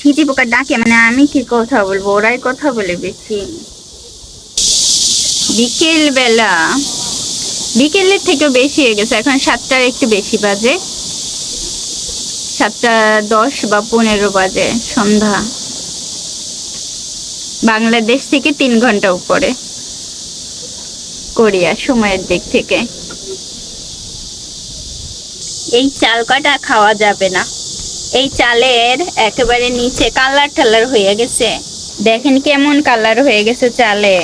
ঝিঁটি পোকা ডাকে মানে আমি কি কথা বলব? ওরাই কথা বলে বেশি। বিকেল বেলা বিকেলের থেকেও বেশি হয়ে গেছে, এখন সাতটার একটু বেশি বাজে। সাতটা দশ বা পনেরো বাজে সন্ধ্যা। বাংলাদেশ থেকে তিন ঘণ্টা উপরে। কোরিয়া সময়ের দিক থেকে। এই চাল কটা খাওয়া যাবে না। এই চালের একেবারে নিচে কালার টালার হয়ে গেছে। দেখেন কেমন কালার হয়ে গেছে চালে।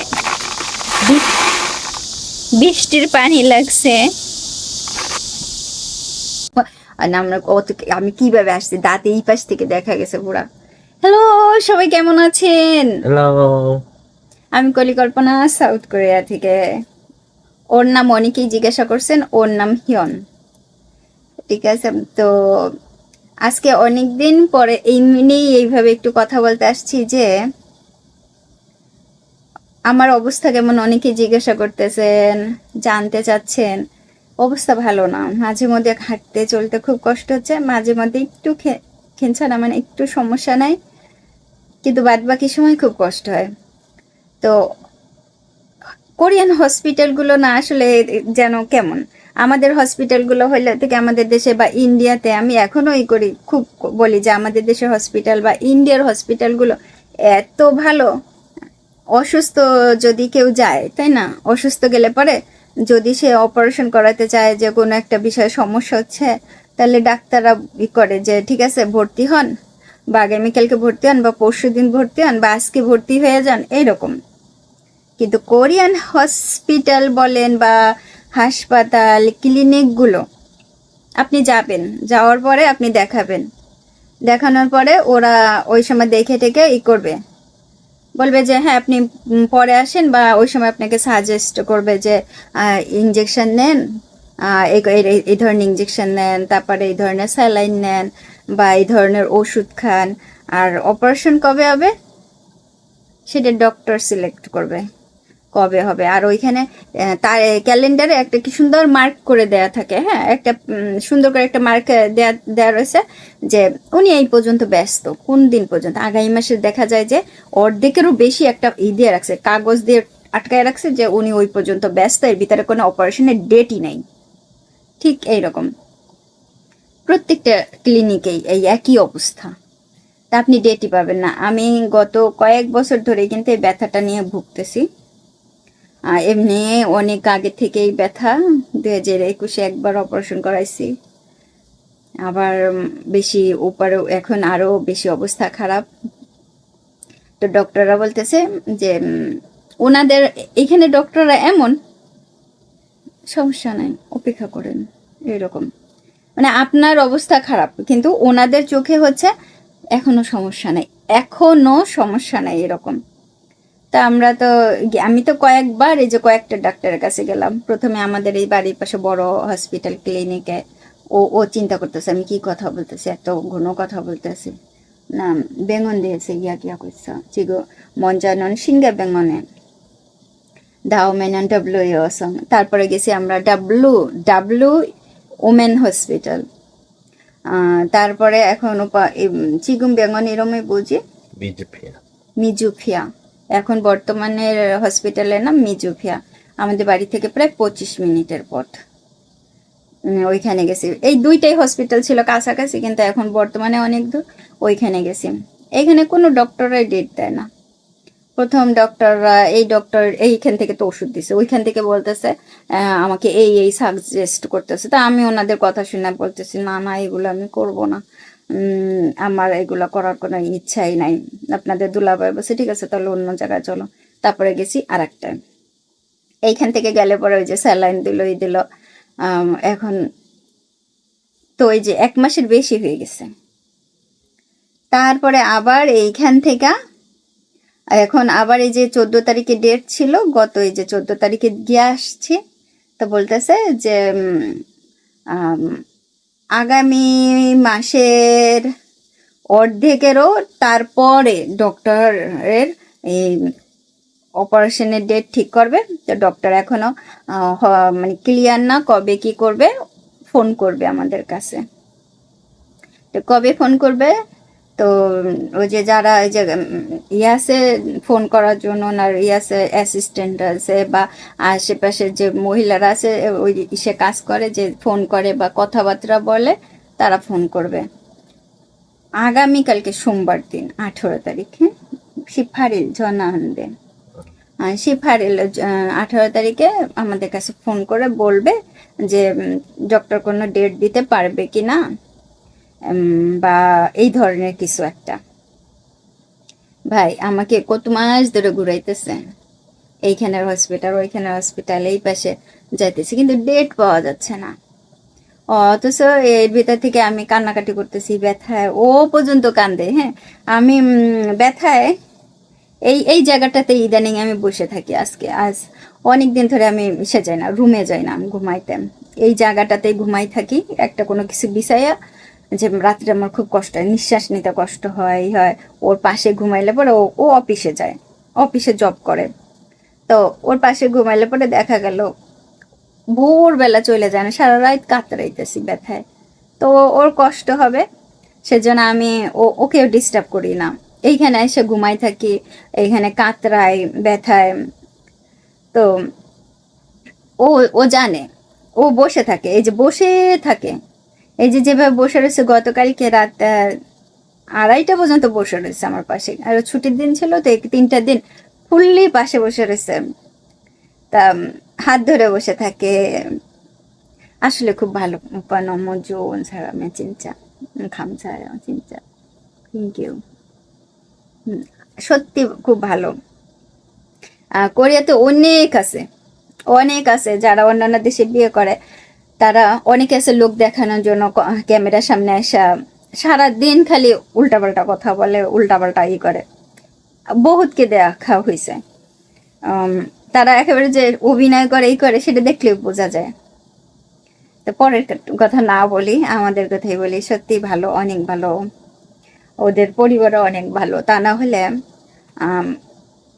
বৃষ্টির পানি লাগছে। আমরা কত আমি কীভাবে আসছি? দাঁত এই পাশ থেকে দেখা গেছে পুরা। হ্যালো সবাই কেমন আছেন? হ্যালো আমি কলিকল্পনা সাউথ কোরিয়া থেকে। ওর নাম অনেকেই জিজ্ঞাসা করছেন ওর নাম হিয়ন ঠিক আছে তো আজকে অনেক দিন পরে এই নিয়েই এইভাবে একটু কথা বলতে আসছি যে, আমার অবস্থা কেমন? অনেকেই জিজ্ঞাসা করতেছেন, জানতে চাচ্ছেন, অবস্থা ভালো না। মাঝে মধ্যে হাঁটতে চলতে খুব কষ্ট হচ্ছে, মাঝে মধ্যে একটু খে- খেঞ্চা না মানে একটু সমস্যা নাই, কিন্তু বাদ বাকি সময় খুব কষ্ট হয়। তো, কোরিয়ান হসপিটালগুলো না আসলে যেন কেমন? আমাদের হসপিটালগুলো হইলে থেকে আমাদের দেশে বা ইন্ডিয়াতে আমি এখনও ই করি, খুব বলি যে আমাদের দেশের হসপিটাল বা ইন্ডিয়ার হসপিটালগুলো এত ভালো। অসুস্থ যদি কেউ যায়, তাই না? অসুস্থ গেলে পরে যদি সে অপারেশন করাতে চায় যে কোনো একটা বিষয়ে সমস্যা হচ্ছে, তাহলে ডাক্তাররা ই করে যে, ঠিক আছে, ভর্তি হন, বা আগামীকালকে ভর্তি হন, বা পরশু দিন ভর্তি হন, বা আজকে ভর্তি হয়ে যান, এইরকম। কিন্তু কোরিয়ান হসপিটাল বলেন বা হাসপাতাল, ক্লিনিকগুলো। আপনি যাবেন, যাওয়ার পরে আপনি দেখাবেন। দেখানোর পরে ওরা ওই সময় দেখে টেকে ই করবে। বলবে যে হ্যাঁ আপনি পরে আসেন বা ওই সময় আপনাকে সাজেস্ট করবে যে ইঞ্জেকশন নেন এই ধরনের ইঞ্জেকশন নেন, তারপরে এই ধরনের স্যালাইন নেন বা এই ধরনের ওষুধ খান। আর অপারেশন কবে হবে? সেটা ডক্টর সিলেক্ট করবে। কবে হবে? আর ওইখানে তার ক্যালেন্ডারে একটা কি সুন্দর মার্ক করে দেয়া থাকে হ্যাঁ? একটা সুন্দর করে একটা মার্ক দেয়া দেওয়া রয়েছে যে উনি এই পর্যন্ত ব্যস্ত, কোন দিন পর্যন্ত? আগামী মাসে দেখা যায় যে অর্ধেকেরও বেশি একটা ই দিয়ে রাখছে, কাগজ দিয়ে আটকায় রাখছে যে উনি ওই পর্যন্ত ব্যস্ত, এর ভিতরে কোনো অপারেশনের ডেটই নেই। ঠিক এইরকম। প্রত্যেকটা ক্লিনিকেই এই একই অবস্থা। তা আপনি ডেটই পাবেন না। আমি গত কয়েক বছর ধরে কিন্তু এই ব্যথাটা নিয়ে ভুগতেছি। এমনি অনেক আগে থেকেই ব্যথা। দু হাজার একুশে একবার অপারেশন করাইছি। আবার বেশি উপরে, এখন আরও বেশি অবস্থা খারাপ। তো ডক্টররা বলতেছে যে ওনাদের এখানে ডক্টররা এমন, সমস্যা নাই, অপেক্ষা করেন, এরকম। মানে আপনার অবস্থা খারাপ, কিন্তু ওনাদের চোখে হচ্ছে এখনও সমস্যা নাই, এখনও সমস্যা নাই এরকম। তা আমরা তো আমি তো কয়েকবার এই যে কয়েকটা ডাক্তারের কাছে গেলাম। প্রথমে আমাদের এই বাড়ির পাশে বড় হসপিটাল ক্লিনিকে ও ও চিন্তা করতেছে আমি কি কথা বলতেছি? এত ঘন কথা বলতেছি। না বেঙ্গন দিয়েছে ইয়া কিয়া করছে চিগো মঞ্জানন মানে সিঙ্গা বেঙ্গনে। দাও মেনন ডাব্লু ইয়সম তারপরে গেছি আমরা ডাব্লু ডাব্লু ওমেন হসপিটাল তারপরে এখন চিগুম বেঙ্গন এরমে বুঝি। মিজুফিয়া। মিজুফিয়া। এখন বর্তমানের হসপিটালের নাম মিজুফিয়া আমাদের বাড়ি থেকে প্রায় পঁচিশ মিনিটের পথ। ওইখানে গেছি। এই দুইটাই হসপিটাল ছিল কাছাকাছি, কিন্তু এখন বর্তমানে অনেক দূর, ওইখানে গেছি। এখানে কোনো ডক্টরাই ডেট দেয় না। প্রথম ডক্টররা এই ডক্টর এইখান থেকে তো ওষুধ দিছে। ওইখান থেকে বলতেছে আমাকে এই এই সাজেস্ট করতেছে। তা আমি ওনাদের কথা শুনে বলতেছি, না না, এগুলো আমি করব না। আমার এগুলো করার কোনো ইচ্ছাই নাই। আপনাদের দুলাভাই বলছে, ঠিক আছে, তাহলে অন্য জায়গায় চলো। তারপরে গেছি আর একটা এইখান থেকে গেলে পরে ওই যে স্যালাইন দিল এই দিল। এখন তো ওই যে এক মাসের বেশি হয়ে গেছে। তারপরে আবার এইখান থেকে এখন আবার এই যে চোদ্দ তারিখে ডেট ছিল, গত এই যে চোদ্দ তারিখে গিয়ে আসছি। তো বলতেছে যে আগামী মাসের অর্ধেকেরও তারপরে ডক্টরের এই অপারেশনের ডেট ঠিক করবে। তো ডক্টর এখনও মানে ক্লিয়ার না কবে কি করবে, ফোন করবে আমাদের কাছে। তো কবে ফোন করবে? তো ওই যে যারা ওই যে উম, ইয়ে ফোন করার জন্য ওনার ইয়ে আছে অ্যাসিস্ট্যান্ট আছে বা আশেপাশের যে মহিলারা আছে ওই সে কাজ করে যে ফোন করে বা কথাবার্তা বলে তারা ফোন করবে। আগামীকালকে সোমবার দিন আঠেরো তারিখে শিফারিল জনানদে আর শিফারিল আঠেরো তারিখে আমাদের কাছে ফোন করে বলবে যে ডক্টর কোনো ডেট দিতে পারবে কি না বা এই ধরনের কিছু একটা। ভাই, আমাকে কত মাস ধরে ঘুরাইতেছে। এইখানের হসপিটাল ওইখানের হসপিটাল এই পাশে যাইতেছি, কিন্তু ডেট পাওয়া যাচ্ছে না। অথচ এর ভিতর থেকে আমি কান্নাকাটি করতেছি, ব্যথায়, ও পর্যন্ত কান্দে হ্যাঁ? আমি ব্যথায় এই এই জায়গাটাতে ইদানিং আমি বসে থাকি আজকে। আজ অনেক দিন ধরে আমি সে যাই না, রুমে যাই না, আমি ঘুমাইতে। এই জায়গাটাতেই ঘুমাই থাকি, একটা কোনো কিছু বিছাইয়া যে রাত্রে আমার খুব কষ্ট হয়, নিঃশ্বাস নিতে কষ্ট হয় হয়। ওর পাশে ঘুমাইলে পরে ও ও অফিসে যায়, অফিসে জব করে। তো ওর পাশে ঘুমাইলে পরে দেখা গেল, ভোরবেলা চলে যায় না সারা রাত কাতরাইতেছি ব্যথায়। তো ওর কষ্ট হবে, সেজন্য আমি ও, ওকেও ডিস্টার্ব করি না। এইখানে এসে ঘুমাই থাকি, এইখানে কাতরাই, ব্যথায়। তো ও ও জানে, ও বসে থাকে, এই যে বসে থাকে এই যে যেভাবে বসে রয়েছে, গতকালকে রাত আড়াইটা পর্যন্ত বসে রয়েছে আমার পাশে। আর ছুটির দিন ছিল তো তিনটা দিন ফুললি পাশে বসে রয়েছে। তা হাত ধরে বসে থাকে। আসলে খুব ভালো পানম জোন ছাড়া মে চিনচা খাম চিনচা থ্যাংক ইউ সত্যি খুব ভালো। কোরিয়াতে অনেক আছে অনেক আছে যারা অন্যান্য দেশে বিয়ে করে। তারা অনেকে আছে লোক দেখানোর জন্য ক্যামেরার সামনে আসা। সারা দিন খালি উল্টাপাল্টা কথা বলে, উল্টাপাল্টা ই করে। বহুতকে দেখা হয়েছে তারা একেবারে যে অভিনয় করে এই করে, সেটা দেখলেও বোঝা যায়। তো পরের কথা না বলি, আমাদের কথাই বলি, সত্যি ভালো, অনেক ভালো। ওদের পরিবারও অনেক ভালো। তা না হলে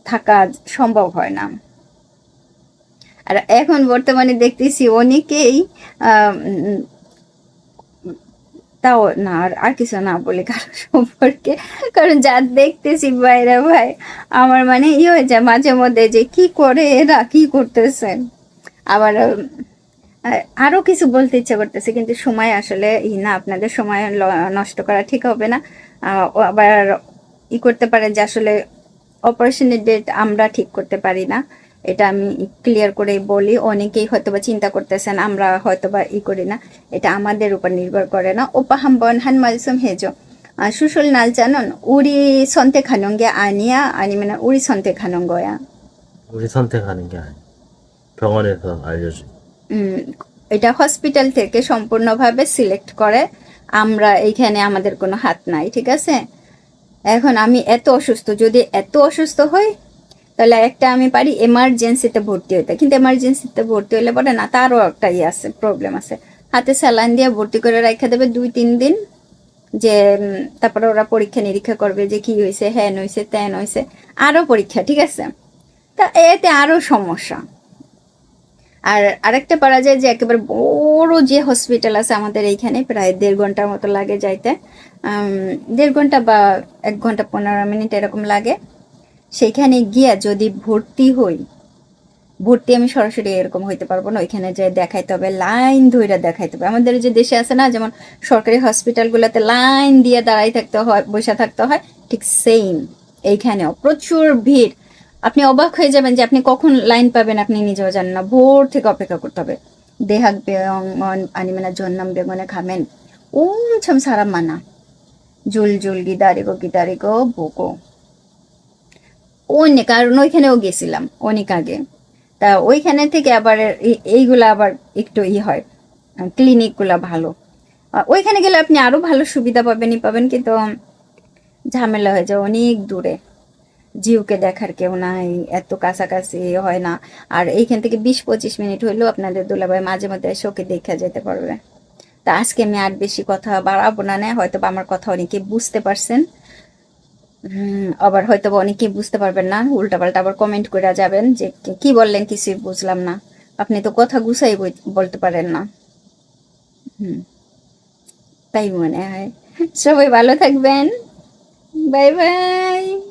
থাকা সম্ভব হয় না। আর এখন বর্তমানে দেখতেছি অনেকেই তাও না আর আর কিছু না বলি কারও সম্পর্কে। কারণ যা দেখতেছি বাইরে ভাই আমার মানে ই হয়ে যায় মাঝে মধ্যে যে কি করে এরা কি করতেছে। আবার উম, আ- আরও কিছু বলতে ইচ্ছা করতেছে কিন্তু সময় আসলে ই না আপনাদের সময় নষ্ট করা ঠিক হবে না। আবার ই করতে পারে যে আসলে অপারেশনের ডেট আমরা ঠিক করতে পারি না। এটা আমি ক্লিয়ার করে বলি অনেকেই হয়তোবা চিন্তা করতেছেন আমরা হয়তোবা ই করি না এটা আমাদের উপর নির্ভর করে না 오빠한번 한 말씀 해줘. 아, 수술 날짜는 우리 선택하는 게 아니야? 아니면 우리 선택하는 거야? 우리 선택하는 게 아니야. 병원에서 알려줘. উম, এটা হসপিটাল থেকে সম্পূর্ণভাবে সিলেক্ট করে আমরা এইখানে আমাদের কোনো হাত নাই ঠিক আছে এখন আমি এত অসুস্থ যদি এত অসুস্থ হই তাহলে একটা আমি পারি এমার্জেন্সিতে ভর্তি হইতে। কিন্তু এমার্জেন্সিতে ভর্তি হইলে পরে না, তারও একটা ইয়ে আছে প্রবলেম আছে। হাতে স্যালাইন দিয়ে ভর্তি করে রাখা দেবে দুই, তিন দিন। যে তারপরে ওরা পরীক্ষা নিরীক্ষা করবে যে কি হয়েছে হ্যান হয়েছে ত্যান হয়েছে আরও পরীক্ষা, ঠিক আছে? তা এতে আরও সমস্যা। আর আরেকটা পারা যায় যে একেবারে বড় যে হসপিটাল আছে আমাদের এইখানে, প্রায় দেড় ঘণ্টার মতো লাগে যাইতে। দেড় ঘণ্টা বা এক ঘণ্টা পনেরো মিনিট এরকম লাগে। সেখানে গিয়া যদি ভর্তি হই, ভর্তি আমি সরাসরি এরকম হইতে পারব না, ওইখানে যে দেখাইতে হবে, লাইন ধইরা দেখাইতে হবে। আমাদের যে দেশে আছে না, যেমন সরকারি হসপিটালগুলোতে লাইন দিয়ে দাঁড়াই থাকতে হয়, বসে থাকতে হয়, ঠিক সেম এইখানেও। প্রচুর ভিড়। আপনি অবাক হয়ে যাবেন যে আপনি কখন লাইন পাবেন, আপনি নিজেও জানেন না। ভোর থেকে অপেক্ষা করতে হবে। দেহাক বেঙ্গন মানে জন্নাম বেগনে খামেন। উম ছম সারা মানা। জুল জুল গিদারিগো গিদারিগো বোকো। অনেক কারণ ওইখানেও গেছিলাম অনেক আগে। তা ওইখানে থেকে আবার এই- এইগুলা আবার একটু ই হয়, ক্লিনিকগুলা ভালো। ওইখানে গেলে আপনি আরও ভালো সুবিধা পাবেনই, পাবেন কিন্তু ঝামেলা হয়ে যায় অনেক দূরে। জিওকে দেখার কেউ নাই, এত কাছাকাছি হয় না। আর এইখান থেকে বিশ পঁচিশ মিনিট হইলেও আপনাদের দুলাভাই মাঝে মধ্যে ওকে দেখা যেতে পারবে। তা আজকে আমি আর বেশি কথা বাড়াবো না হয়তো আমার কথা অনেকে বুঝতে পারছেন। আবার হয়তো অনেকে বুঝতে পারবেন না, উল্টাপাল্টা আবার কমেন্ট করে যাবেন যে কি- বললেন কিছুই বুঝলাম না। আপনি তো কথা গুছাই বলতে পারেন না। হুম, তাই মনে হয়। সবাই ভালো থাকবেন। Bye bye.